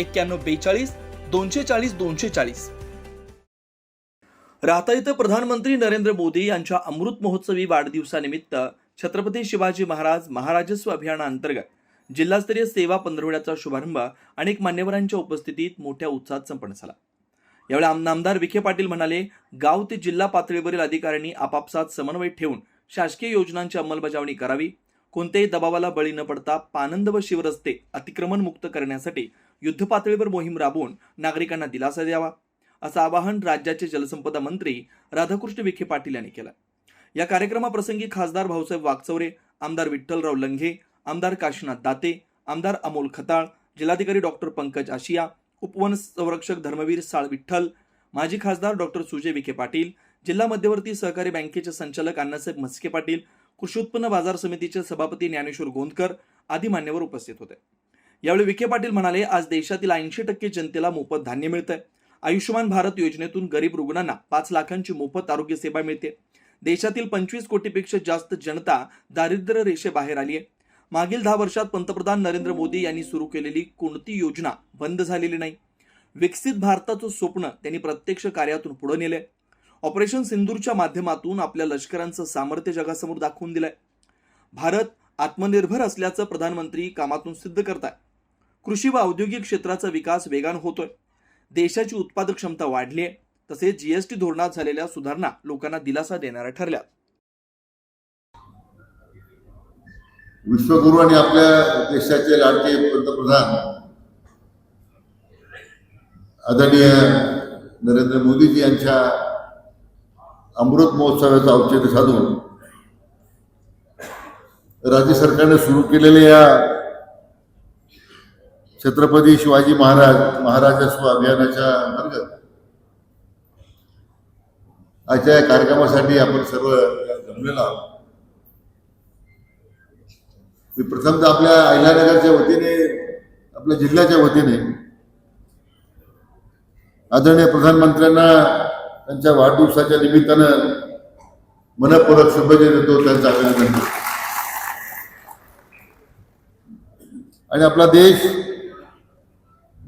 एक्क्याण्णव बेचाळीस दोनशे चाळीस दोनशे चाळीस. राहता इथं प्रधानमंत्री नरेंद्र मोदी यांच्या अमृत महोत्सवी वाढदिवसानिमित्त छत्रपती शिवाजी महाराज महाराजस्व अभियानाअंतर्गत जिल्हास्तरीय सेवा पंधरवड्याचा शुभारंभ अनेक मान्यवरांच्या उपस्थितीत मोठ्या उत्साहात संपन्न झाला. यावेळी आम- नामदार विखे पाटील म्हणाले गाव ते जिल्हा पातळीवरील अधिकाऱ्यांनी आपापसात समन्वय ठेवून शासकीय योजनांची अंमलबजावणी करावी. कोणत्याही दबावाला बळी न पडता पानंद व शिवरस्ते अतिक्रमण मुक्त करण्यासाठी युद्ध पातळीवर मोहीम राबवून नागरिकांना दिलासा द्यावा असं आवाहन राज्याचे जलसंपदा मंत्री राधाकृष्ण विखे पाटील यांनी केलं. या कार्यक्रमाप्रसंगी खासदार भाऊसाहेब वागचौरे आमदार विठ्ठलराव लंघे आमदार काशीनाथ दाते आमदार अमोल खताळ जिल्हाधिकारी डॉक्टर पंकज आशिया उपवन संरक्षक धर्मवीर साळ विठ्ठल माजी खासदार डॉक्टर सुजय विखे पाटील जिल्हा मध्यवर्ती सहकारी बँकेचे संचालक अण्णासाहेब म्हस्के पाटील कृषी उत्पन्न बाजार समितीचे सभापती ज्ञानेश्वर गोंदकर आदी मान्यवर उपस्थित होते. यावेळी विखे पाटील म्हणाले आज देशातील ऐंशी टक्के जनतेला मोफत धान्य मिळतंय. आयुष्यमान भारत योजनेतून गरीब रुग्णांना पाच लाखांची मोफत आरोग्य सेवा मिळते. देशातील पंचवीस कोटीपेक्षा जास्त जनता दारिद्र्य रेषेबाहेर आली आहे मागील दहा वर्षात पंतप्रधान नरेंद्र मोदी यांनी सुरू केलेली कोणती योजना बंद झालेली नाही. विकसित भारताचं स्वप्न त्यांनी प्रत्यक्ष कार्यातून पुढे नेलंय. ऑपरेशन सिंदूरच्या माध्यमातून आपल्या लष्करांचं सामर्थ्य जगासमोर दाखवून दिलंय. भारत आत्मनिर्भर असल्याचं प्रधानमंत्री कामातून सिद्ध करताय. कृषी व औद्योगिक क्षेत्राचा विकास वेगानं होतोय. देशाची उत्पादक क्षमता वाढली आहे तसेच जीएसटी धोरणात झालेल्या सुधारणा लोकांना दिलासा देणाऱ्या ठरल्या. विश्वगुरु आणि आपल्या देशाचे लाडके पंतप्रधान आदरणीय नरेंद्र मोदीजी यांच्या अमृत महोत्सवाचं औचित्य साधून राज्य सरकारने सुरू केलेल्या या छत्रपती शिवाजी महाराज महाराजस्व अभियानाच्या अंतर्गत. आजच्या या कार्यक्रमासाठी आपण सर्व जमलेलो आहोत. मी प्रथमतः आपल्या अहिल्यानगरच्या वतीने आपल्या जिल्ह्याच्या वतीने आदरणीय प्रधानमंत्र्यांना त्यांच्या वाढदिवसाच्या निमित्तानं मनपूर्वक शुभेच्छा देतो त्यांचं अभिनंदन आणि आपला देश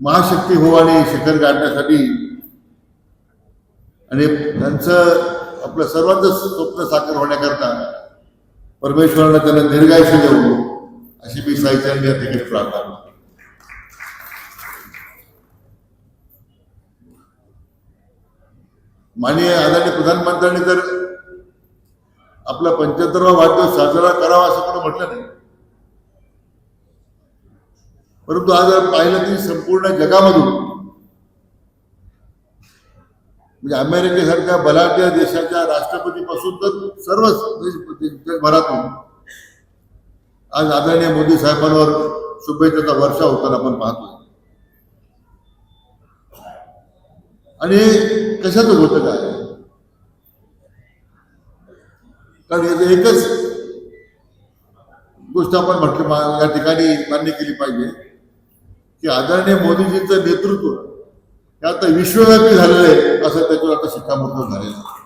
महाशक्ती हो आणि शिखर गाठण्यासाठी. आणि त्यांचं आपलं सर्वांचं स्वप्न साकार होण्याकरता परमेश्वरानं त्यांना दीर्घायुष्य देऊ अशी मी साईचरणी या ठिकाणी प्रार्थना माननीय आदरणीय प्रधानमंत्र्यांनी तर आपला पंच्याहत्तरवा वाढदिवस साजरा करावा असं कोणी म्हटलं नाही. परंतु आज पाहिलं की संपूर्ण जगामधून म्हणजे अमेरिकेसारख्या बलाढ्य देशाच्या राष्ट्रपतीपासून तर सर्वच देश- जगभरातून आज आदरणीय मोदी साहेबांवर शुभेच्छाचा वर्षा होताना आपण पाहतो आणि कशाचं होतं काय? कारण याचं एकच गोष्ट आपण म्हटलं या ठिकाणी मान्य केली पाहिजे. की आदरणीय मोदीजींचं नेतृत्व हे आता विश्वव्यापी झालेलं आहे असं त्याच्यावर आता शिक्कामोर्तब झालेलं आहे.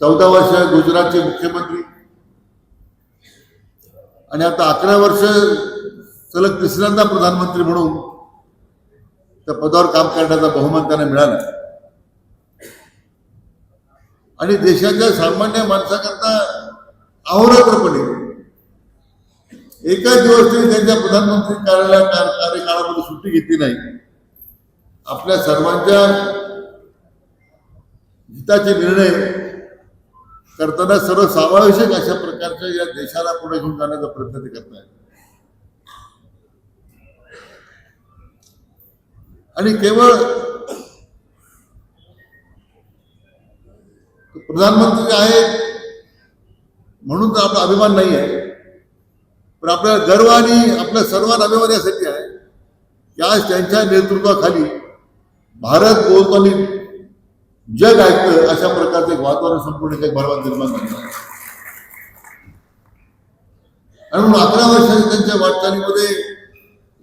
चौदा वर्ष गुजरातचे मुख्यमंत्री आणि आता अकरा वर्ष सलग तिसऱ्यांदा प्रधानमंत्री म्हणून त्या पदावर काम करण्याचा बहुमान त्यांना मिळाला. आणि देशाच्या सामान्य माणसाकरता अहोरात्रपणे एकाच दिवस त्यांनी त्यांच्या प्रधानमंत्री कार्यालय कार्यकाळामध्ये सुट्टी घेतली नाही. आपल्या सर्वांच्या हिताचे निर्णय करताना सर्व सर्वसमावेशक अशा प्रकारच्या या देशाला पुढे घेऊन जाण्याचा प्रयत्न ते करत आहेत आणि केवळ प्रधानमंत्री आहेत म्हणून तर आपला अभिमान नाही आहे पण आपल्या गर्व आणि आपल्या सर्वांना अभिमान यासाठी आहे की आज त्यांच्या नेतृत्वाखाली भारत बोलताना जग ऐकतं अशा प्रकारचं एक वातावरण संपूर्ण जगभरात निर्माण झालं. आणि म्हणून अकरा वर्षाच्या त्यांच्या वाटचालीमध्ये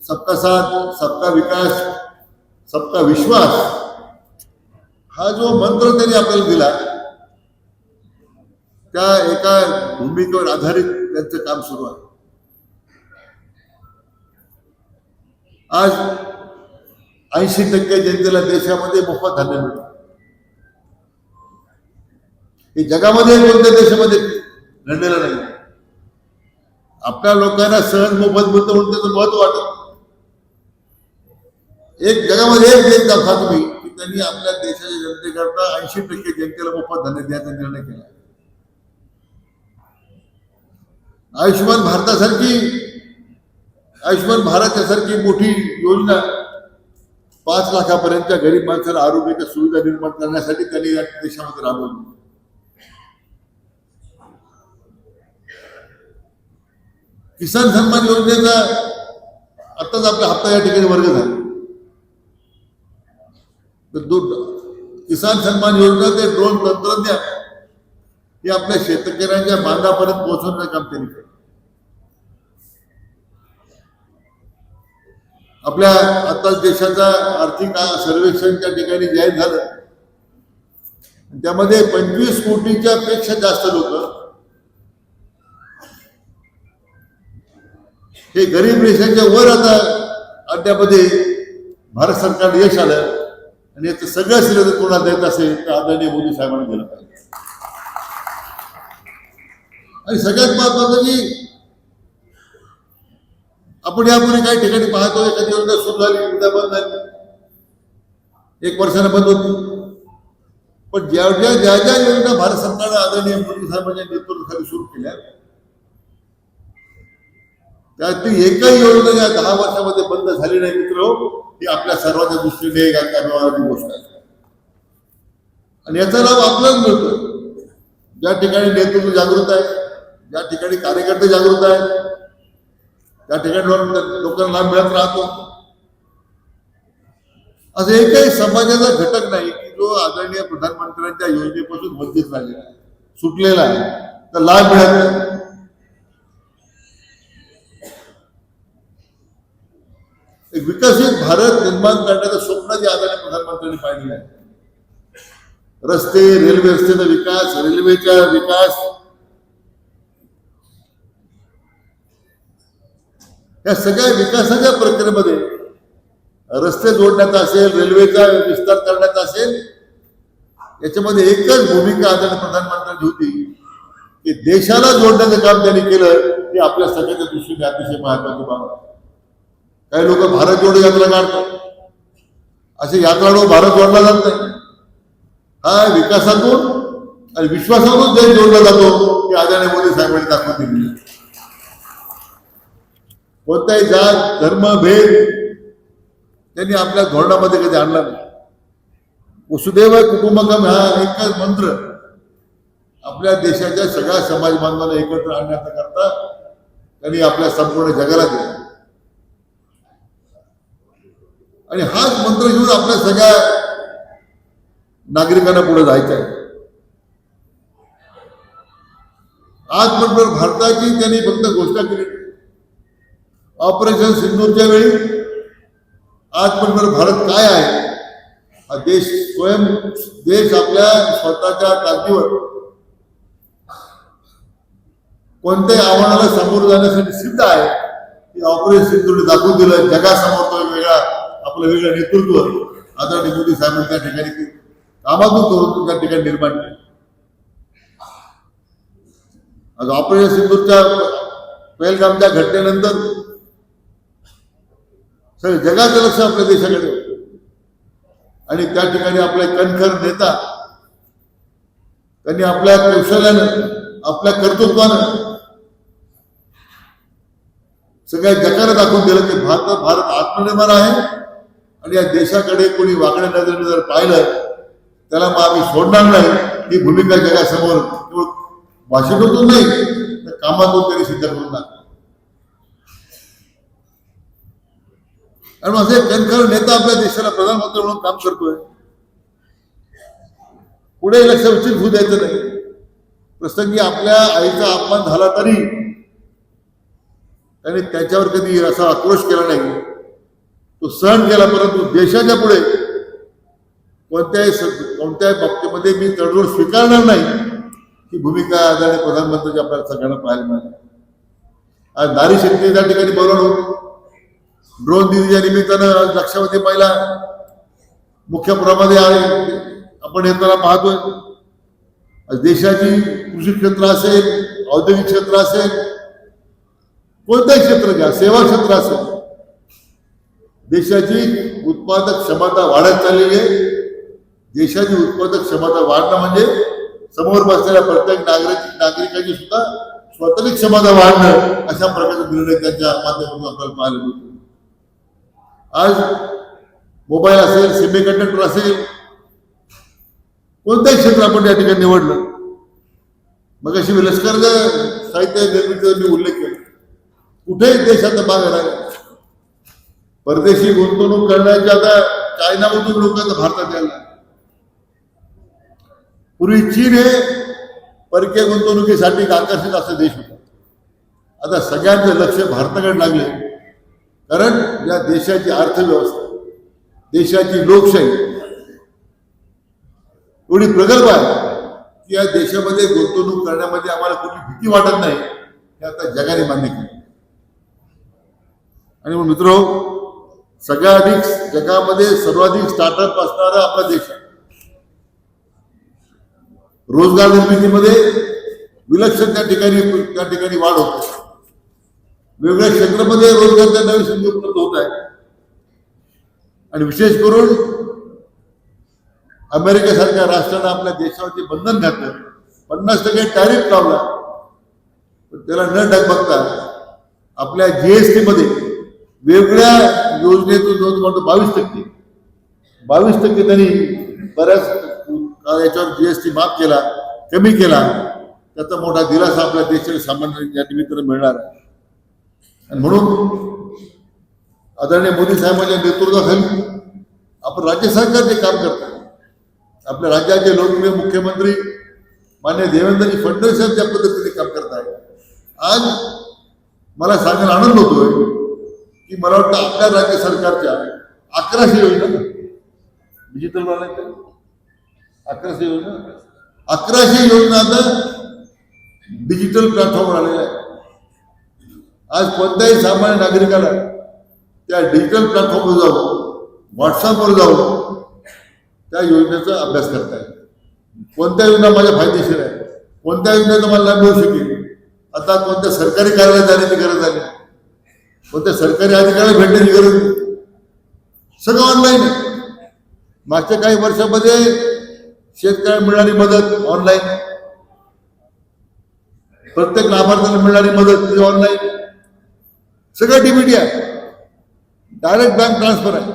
सबका साथ सबका विकास सबका विश्वास हा जो मंत्र त्यांनी आपल्याला दिला त्या एका भूमिकेवर आधारित त्यांचं काम सुरू आहे. आज ऐंशी टक्के जनतेला देशामध्ये मोफत धान्य मिळतं. हे जगामध्ये कोणत्या देशामध्ये घडलेलं नाही. आपल्या लोकांना सहज मोफत मिळतं म्हणून त्याचं महत्त्व वाटत एक जगामध्ये एक देश दाखवा तुम्ही की त्यांनी आपल्या देशाच्या जनतेकरता ऐंशी टक्के जनतेला मोफत धान्य द्यायचा निर्णय केला. आयुष्यमान भारतासारखी आयुष्यमान भारत यासारखी मोठी योजना पाच लाखापर्यंतच्या गरीब माणसाला आरोग्याच्या सुविधा निर्माण करण्यासाठी त्यांनी या देशामध्ये राबवली. किसान सन्मान योजनेचा आताच आपला हप्ता या ठिकाणी वर्ग झाला. तर दोन किसान सन्मान योजना ते ड्रोन तंत्रज्ञान हे आपल्या शेतकऱ्यांच्या बांधापर्यंत पोहोचवण्याचं काम त्यांनी केलं. आपल्या आताच देशाचा आर्थिक सर्वेक्षण त्या ठिकाणी जाहीर झालं. त्यामध्ये पंचवीस कोटीच्या पेक्षा जास्त लोक हे गरीब रेषाच्या वर आता अड्ड्यामध्ये भारत सरकार यश आलं आणि याचं सगळं श्रेय कोणा कोणाला द्यायचं असेल तर आदरणीय मोदी साहेबांना दिलं पाहिजे. आणि सगळ्यात महत्वाचं की आपण यापूर्वी काही ठिकाणी पाहतो एखादी योजना सुरू झाली एकदा बंद झाली. एक वर्षानं बंद होती. पण ज्या ज्या ज्या ज्या योजना भारत सरकारनं आदरणीय मोदी साहेबांच्या नेतृत्वाखाली सुरू केल्या त्यातली एकही योजना या दहा वर्षामध्ये बंद झाली नाही मित्र. ही आपल्या सर्वांच्या दृष्टीने एक अभिमानाची गोष्ट आहे. आणि याचा लाभ आपल्याच मिळतो ज्या ठिकाणी नेतृत्व जागृत आहे ज्या ठिकाणी कार्यकर्ते जागृत आहेत त्या ठिकाणी लोकांना लाभ मिळत राहतो. असं एकही समाजाचा घटक नाही की जो आदरणीय प्रधानमंत्र्यांच्या योजनेपासून वंचित झालेला आहे सुटलेला आहे. तर लाभ मिळत नाही. एक विकसित भारत निर्माण करण्याचं स्वप्न जे आदरणीय प्रधानमंत्र्यांनी पाहिलेलं आहे. रस्ते रेल्वे रस्त्याचा विकास रेल्वेचा विकास या सगळ्या विकासाच्या प्रक्रियेमध्ये रस्ते जोडण्याचा असेल रेल्वेचा विस्तार करण्याचा असेल याच्यामध्ये एकच भूमिका आदरणीय प्रधानमंत्र्यांची होती की देशाला जोडण्याचं काम त्यांनी केलं हे आपल्या सगळ्याच्या दृष्टीने अतिशय महत्वाची बाब आहे. काही लोक भारत जोडो यात्रा काढतात. असे यात्राडू भारत जोडला जात नाही. हा विकासातून आणि विश्वासातून देश जोडला जातो ते आदरणीय मोदी साहेबांनी दाखवून दिली कोणताही जात धर्म भेद त्यांनी आपल्या धोरणामध्ये कधी आणला नाही. वसुदेव कुटुंबकम हा एकच मंत्र आपल्या देशाच्या सगळ्या समाज बांधवांना एकत्र आणण्याचा करता त्यांनी आपल्या संपूर्ण जगाला दिला. आणि हाच मंत्र घेऊन आपल्या सगळ्या नागरिकांना पुढे जायचं आहे. आजपर्यंत भारताची त्यांनी फक्त घोषणा केली. ऑपरेशन सिंदूरच्या वेळी आत्मनिर्भर भारत काय आहे? हा देश स्वयं देश आपल्या स्वतःच्या ताकदीवर कोणत्याही आव्हानाला सामोरं जाण्यासाठी सिद्ध आहे. की ऑपरेशन सिंधूने दाखवून दिलं. जगासमोर तो वेगळा आपलं वेगळं नेतृत्व. आदरणीय मोदी साहेबांनी त्या ठिकाणी कामातून करून त्या ठिकाणी निर्माण केलं. आज ऑपरेशन सिंधूरच्या पहलगामच्या घटनेनंतर तर जगाचं लक्ष आपल्या देशाकडे होतं. आणि त्या ठिकाणी आपले कणखर नेता त्यांनी आपल्या कौशल्यानं आपल्या कर्तृत्वानं सगळ्या जगाला दाखवून दिलं की भारत भारत आत्मनिर्भर आहे. आणि या देशाकडे कोणी वागण्या नजरेने जर पाहिलं त्याला मग आम्ही सोडणार नाही. ही भूमिका जगासमोर केवळ भाषेतून नाही तर कामातून तरी सिद्ध करून दाखवलं आणि मग असे कणखर नेता आपल्या देशाला प्रधानमंत्री म्हणून काम करतोय. पुढे लक्ष उचित होऊ द्यायचं नाही. प्रसंगी आपल्या आईचा अपमान झाला तरी त्याने त्याच्यावर कधी असा आक्रोश केला नाही. तो सहन केला परंतु देशाच्या पुढे कोणत्याही कोणत्याही बाबतीमध्ये मी तडजोड स्वीकारणार नाही. ही भूमिका आदरणीय प्रधानमंत्र्यांची आपल्याला सगळ्यांना पाहायला मिळाली. आज नारी शक्ती त्या ठिकाणी बोलवलं होतं. ड्रोन दिनीच्या निमित्तानं लक्षामध्ये लक्षावधी महिला मुख्य प्रमाणे आहे. आपण येताना पाहतोय. देशाची कृषी क्षेत्र असेल औद्योगिक क्षेत्र असेल कोणत्याही क्षेत्र घ्या सेवा क्षेत्र असेल देशाची उत्पादक क्षमता वाढत चाललेली आहे देशाची उत्पादक क्षमता वाढणं म्हणजे समोर बसलेल्या प्रत्येक नागरिक नागरिकाची सुद्धा स्वतःची क्षमता वाढणं अशा प्रकारचा निर्णय त्यांच्या माध्यमातून आपल्याला पाहायला मिळतो. आज मोबाईल असेल सेमी कंडक्टर असेल कोणत्याही क्षेत्र आपण या ठिकाणी निवडलं. मग अशी लष्कर साहित्य निर्मितीचा मी उल्लेख केला. कुठेही देशात भाग नाही. परदेशी गुंतवणूक करण्याच्या आता चायनामधून लोक भारतात यायला पूर्वी चीन हे परकीय गुंतवणुकीसाठी आकर्षित असा देश होता. आता सगळ्यांचं लक्ष भारताकडे लागले कारण या देशाची अर्थव्यवस्था देशाची लोकशाही एवढी प्रगल्भ आहे की या देशामध्ये गुंतवणूक करण्यामध्ये आम्हाला कुठली भीती वाटत नाही हे आता जगाने मान्य केलं. आणि मग मित्र सगळ्याधिक जगामध्ये सर्वाधिक स्टार्टअप असणारा आपला देश आहे. रोजगार निर्मितीमध्ये विलक्षण त्या ठिकाणी त्या ठिकाणी वाढ होते. वेगवेगळ्या क्षेत्रामध्ये रोजगारच्या नवीन संधी उपलब्ध होत आहे आणि विशेष करून अमेरिकेसारख्या राष्ट्रानं आपल्या देशावरती बंधन घातलं. पन्नास टक्के टॅरिफ लावला. पण त्याला न डगबगता आपल्या जीएसटी मध्ये वेगळ्या योजनेतून जो म्हणतो बावीस टक्के. बावीस टक्के त्यांनी बऱ्याच याच्यावर जीएसटी माफ केला कमी केला. त्याचा मोठा दिलासा आपल्या देशाला सामान्य या निमित्तानं मिळणार. आहे आणि म्हणून आदरणीय मोदी साहेबांच्या नेतृत्वाखाली आपण राज्य सरकार जे काम करतो आपल्या राज्याचे लोकप्रिय मुख्यमंत्री मान्य देवेंद्रजी फडणवीस साहेब ज्या पद्धतीने काम करत आहे आज मला सांगायला आनंद होतोय की मला वाटतं आपल्या राज्य सरकारच्या अकराशे योजना डिजिटल अकराशे योजना अकराशे योजना आता डिजिटल प्लॅटफॉर्मवर आलेल्या आहे आज कोणत्याही सामान्य नागरिकाला त्या डिजिटल प्लॅटफॉर्मवर जाऊन व्हॉट्सअपवर जाऊन त्या योजनेचा अभ्यास करता येईल कोणत्या योजना माझ्या फायदेशीर आहे कोणत्या योजनेचा मला लाभ मिळू शकेल? आता कोणत्या सरकारी कार्यालयात जाण्याची गरज आली कोणत्या सरकारी अधिकाऱ्याला भेटण्याची गरज नाही. सगळं ऑनलाईन आहे. मागच्या काही वर्षामध्ये शेतकऱ्यांना मिळणारी मदत ऑनलाईन प्रत्येक लाभार्थ्याला मिळणारी मदत ती ऑनलाईन सगळं डीबीटी आहे. डायरेक्ट बँक ट्रान्सफर आहे.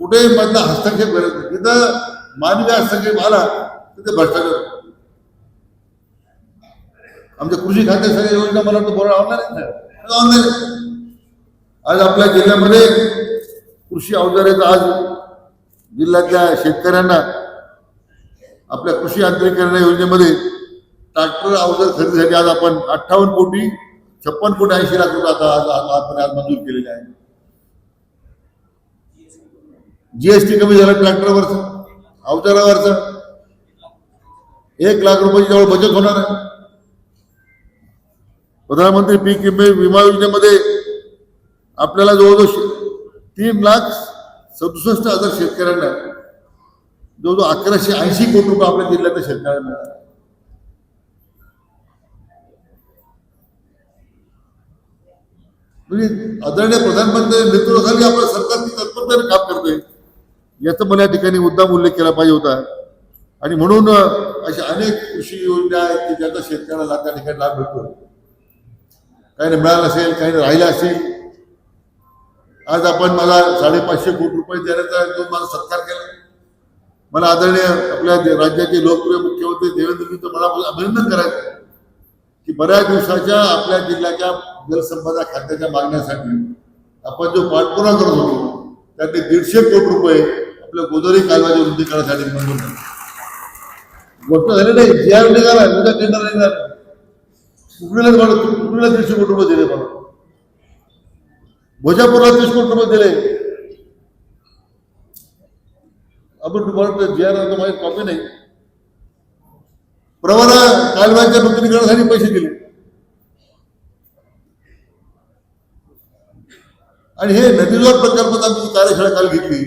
कुठेही मधला हस्तक्षेप करत नाही. तिथं मानवी हस्तक्षेप आला तिथे भ्रष्टाचार आमच्या कृषी खात्या सगळ्या योजना मला वाटतं बोला ऑनलाईन ऑनलाईन आज आपल्या जिल्ह्यामध्ये कृषी अवजाराचा आज जिल्ह्यातल्या शेतकऱ्यांना आपल्या कृषी यांत्रिकरण योजनेमध्ये ट्रॅक्टर अवजार खरेदीसाठी आज आपण अठ्ठावन्न कोटी छप्पन फूट ऐंशी लाख रुपये आता आज आज मंजूर केलेले आहे. जीएसटी कमी झालं ट्रॅक्टरवरचं अवजारावरचं एक लाख रुपयाची जवळ बचत होणार आहे. प्रधानमंत्री पीक विमा योजनेमध्ये आपल्याला जवळजवळ तीन लाख सदुसष्ट हजार शेतकऱ्यांना जवळजवळ अकराशे ऐंशी कोटी रुपये आपल्या जिल्ह्यातल्या शेतकऱ्यांना तुम्ही म्हणजे आदरणीय प्रधानमंत्री नेतृत्वाखाली आपलं सरकार ती तत्परतेने काम करते याचा मला या ठिकाणी मुद्दाम उल्लेख केला पाहिजे होता. आणि म्हणून अशा अनेक कृषी योजना आहेत की ज्याचा शेतकऱ्याला त्या ठिकाणी लाभ मिळतो. काही मिळालं असेल काही राहिलं असेल. आज आपण मला साडेपाचशे कोटी रुपये देण्याचा जो मला सत्कार केला. मला आदरणीय आपल्या राज्याचे लोकप्रिय मुख्यमंत्री देवेंद्रजींचं मला अभिनंदन करायचं की बऱ्याच दिवसाच्या आपल्या जिल्ह्याच्या जलसंपदा खात्याच्या मागण्यासाठी आपण जो पाठपुरा करत होतो त्यातले दीडशे कोटी रुपये आपल्या गोदावरी कालव्याच्या रुंदीकरणासाठी मंजूर झाले. गोष्ट झाली नाही. जी आर निघाला उद्या टेंडर निघाला. कुकडीला मला कुकडीला दीडशे कोटी रुपये दिले मला. भोजापूरला तीस कोटी रुपये दिले. आपण तुम्हाला जी आर माझी कॉपी नाही. प्रवरा कालव्याच्या नूतनीकरणासाठी पैसे दिले. आणि हे नदीजोड प्रकल्पात आमची कार्यशाळा काल घेतली.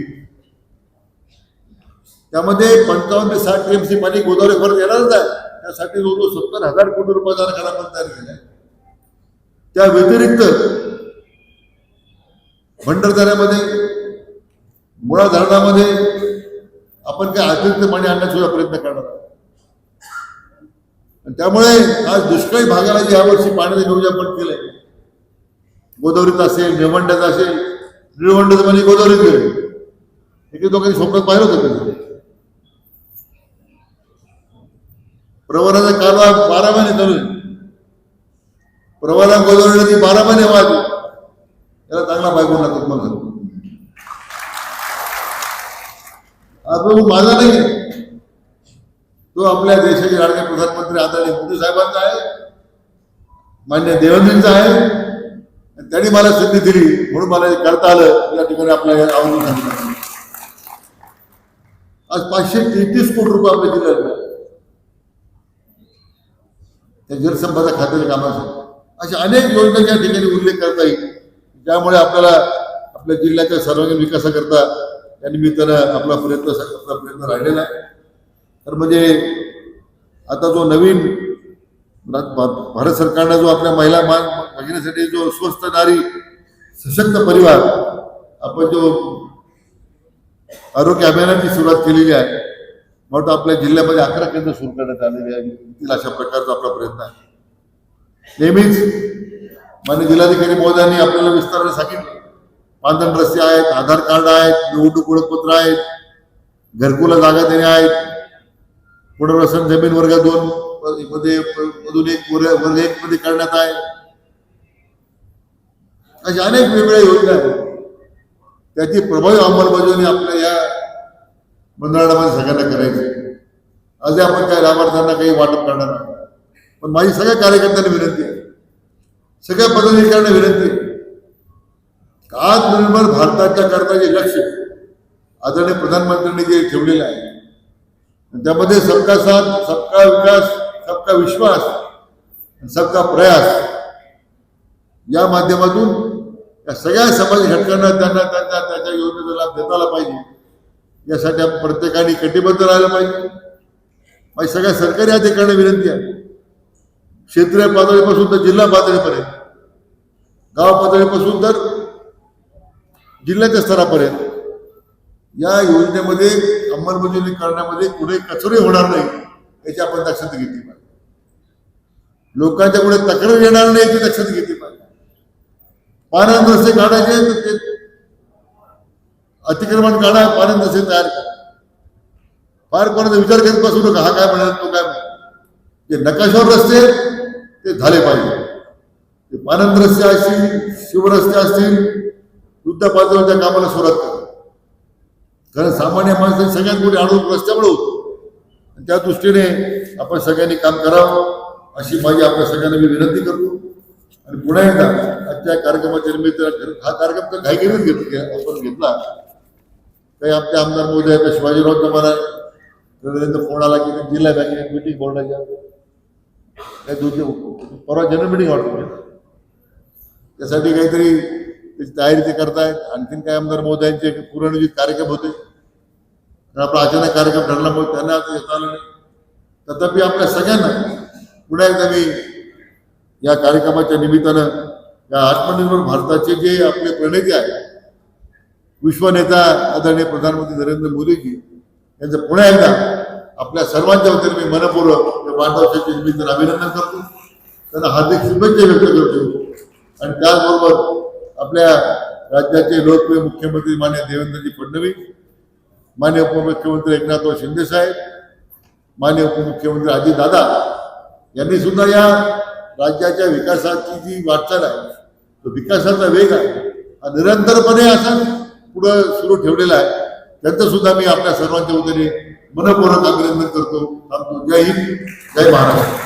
त्यामध्ये पंचावन्न ते साठ टीएमसी पाणी गोदावरी परत येणारच आहे. त्यासाठी जवळजवळ सत्तर हजार कोटी रुपयाचा आराखडा आपण तयार केला आहे त्या व्यतिरिक्त भंडारदऱ्यामध्ये मुळा धरणामध्ये आपण काय अतिरिक्त पाणी आणण्याचा प्रयत्न करणार आहोत. आणि त्यामुळे आज दुष्काळी भागाला जे यावर्षी पाण्याचं नियोजन पण केलंय गोदावरीत असेल निळवंड्यात असेल निळवंड्याचं म्हणजे गोदावरीत गेले. एके लोकांनी स्वप्नात पाहिलं होतं कधी. प्रवराचा कालवा बारा महिने चालू आहे. प्रवरा गोदावरी नदी बारा महिने वाद त्याला चांगला बायको लागतो मला आता माझा नाही तो आपल्या देशाचे लाडके प्रधानमंत्री आदरणीय मोदी साहेबांचा आहे मान्य देवेंद्रजींचा आहे. त्यांनी मला संधी दिली म्हणून मला हे करता आलं. या ठिकाणी आपल्याला आवडून सांगितलं आज पाचशे तेहतीस कोटी रुपये आपल्या जिल्ह्यात त्या जलसंपदा खात्याच्या कामासाठी अशा अनेक योजना या ठिकाणी उल्लेख करता येईल. ज्यामुळे आपल्याला आपल्या जिल्ह्याच्या सर्वांगीण विकासाकरता या निमित्तानं आपला प्रयत्न आपला प्रयत्न राहिलेला आहे. तर म्हणजे आता जो नवीन भारत सरकारनं जो आपल्या महिला मान भगिनीसाठी जो स्वस्त नारी सशक्त परिवार आपण जो आरोग्य अभियानाची सुरुवात केलेली आहे म्हणून आपल्या जिल्ह्यामध्ये अकरा केंद्र सुरू करण्यात आलेली आहे. अशा प्रकारचा आपला प्रयत्न आहे. नेहमीच मान्य जिल्हाधिकारी महोदयांनी आपल्याला विस्ताराने सांगितलं. पांधन रस्ते आहेत आधार कार्ड आहेत निवडणूक ओळखपत्र आहेत घरकुला जागा देणे आहेत. पुनर्वसन जमीन वर्ग दोन मध्ये मधून एक वर्ग एक मध्ये करण्यात आहे. अशा अनेक वेगवेगळ्या योजना आहेत. त्याची प्रभावी अंमलबजावणी आपल्या या मंडळामध्ये सगळ्यांना करायची. आज आपण काय लाभार्थ्यांना काही वाटप करणार नाही. पण माझी सगळ्या कार्यकर्त्यांना विनंती आहे. सगळ्या पदाधिकाऱ्यांना विनंती आहे. आत्मनिर्भर भारताच्या करता जे लक्ष आदरणीय प्रधानमंत्र्यांनी जे ठेवलेलं आहे त्यामध्ये सबका साथ सबका विकास सबका विश्वास आणि सबका प्रयास या माध्यमातून या सगळ्या समाज घटकांना त्यांना त्यांच्या त्याच्या योजनेचा लाभ देता आला पाहिजे. यासाठी आपण प्रत्येकाने कटिबद्ध राहिलं पाहिजे. माझी सगळ्या सरकारी अधिकाऱ्यांना विनंती आहे. क्षेत्रीय पातळीपासून तर जिल्हा पातळीपर्यंत. गाव पातळीपासून तर जिल्ह्याच्या स्तरापर्यंत. या योजनेमध्ये अंमलबजावणी करण्यामध्ये कुठे कचरे होणार नाही याची आपण दक्षता घेतली पाहिजे. लोकांच्या पुढे तक्रार येणार नाही याची दक्षता घेतली पाहिजे. पाण्यात रस्ते काढायचे तर ते अतिक्रमण काढा पाण्यात रस्ते तयार करा. फार कोणाचा विचार करत बसू नका हा काय म्हणाल तो काय जे नकाशावर रस्ते ते झाले पाहिजे. ते पानंद रस्ते असतील शिवरस्ते असतील युद्ध पातळीच्या कामाला सुरुवात करा. कारण सामान्य माणसं सगळ्यात मोठी अडवणूक रस्त्यामुळे होतो. आणि त्या दृष्टीने आपण सगळ्यांनी काम करावं अशी माझी आपल्या सगळ्यांना मी विनंती करतो. आणि पुन्हा एकदा आजच्या कार्यक्रमाच्या निमित्त हा कार्यक्रम तर घाईघाईनेच घेतला आपण घेतला. काही आमचे आमदार महोदय आता शिवाजीराव चव्हाण रवींद्र फोन आला की जिल्हा बँकेत मिटिंग बोलण्याच्या काही दोन परवा जनरल मिटिंग वाटतो त्यासाठी काहीतरी त्याची तयारी ते करतायत. आणखीन काही आमदार महोदयांचे पुरणजित कार्यक्रम होते. तर आपला अचानक कार्यक्रम ठरल्यामुळे त्यांना आता येता आलं नाही. तथापि आपल्या सगळ्यांना पुन्हा एकदा मी या कार्यक्रमाच्या निमित्तानं या आत्मनिर्भर भारताचे जे आपले प्रणेते आहेत विश्वनेता आदरणीय प्रधानमंत्री नरेंद्र मोदीजी यांचं पुन्हा एकदा आपल्या सर्वांच्या वतीने मी मनपूर्वक या वाढदिवसाच्या निमित्तानं अभिनंदन करतो. त्यांना हार्दिक शुभेच्छा व्यक्त करतो. आणि त्याचबरोबर आपल्या राज्याचे लोकप्रिय मुख्यमंत्री मान्य देवेंद्रजी फडणवीस मान्य उपमुख्यमंत्री एकनाथराव शिंदे साहेब मान्य उपमुख्यमंत्री अजितदादा यांनी सुद्धा या राज्याच्या विकासाची जी वाटचाल आहे तो विकासाचा वेग आहे. हा निरंतरपणे असा पुढं सुरू ठेवलेला आहे. त्यांचं सुद्धा मी आपल्या सर्वांच्या वतीने मनपूर्वक अभिनंदन करतो. थांबतो. जय हिंद. जय महाराष्ट्र.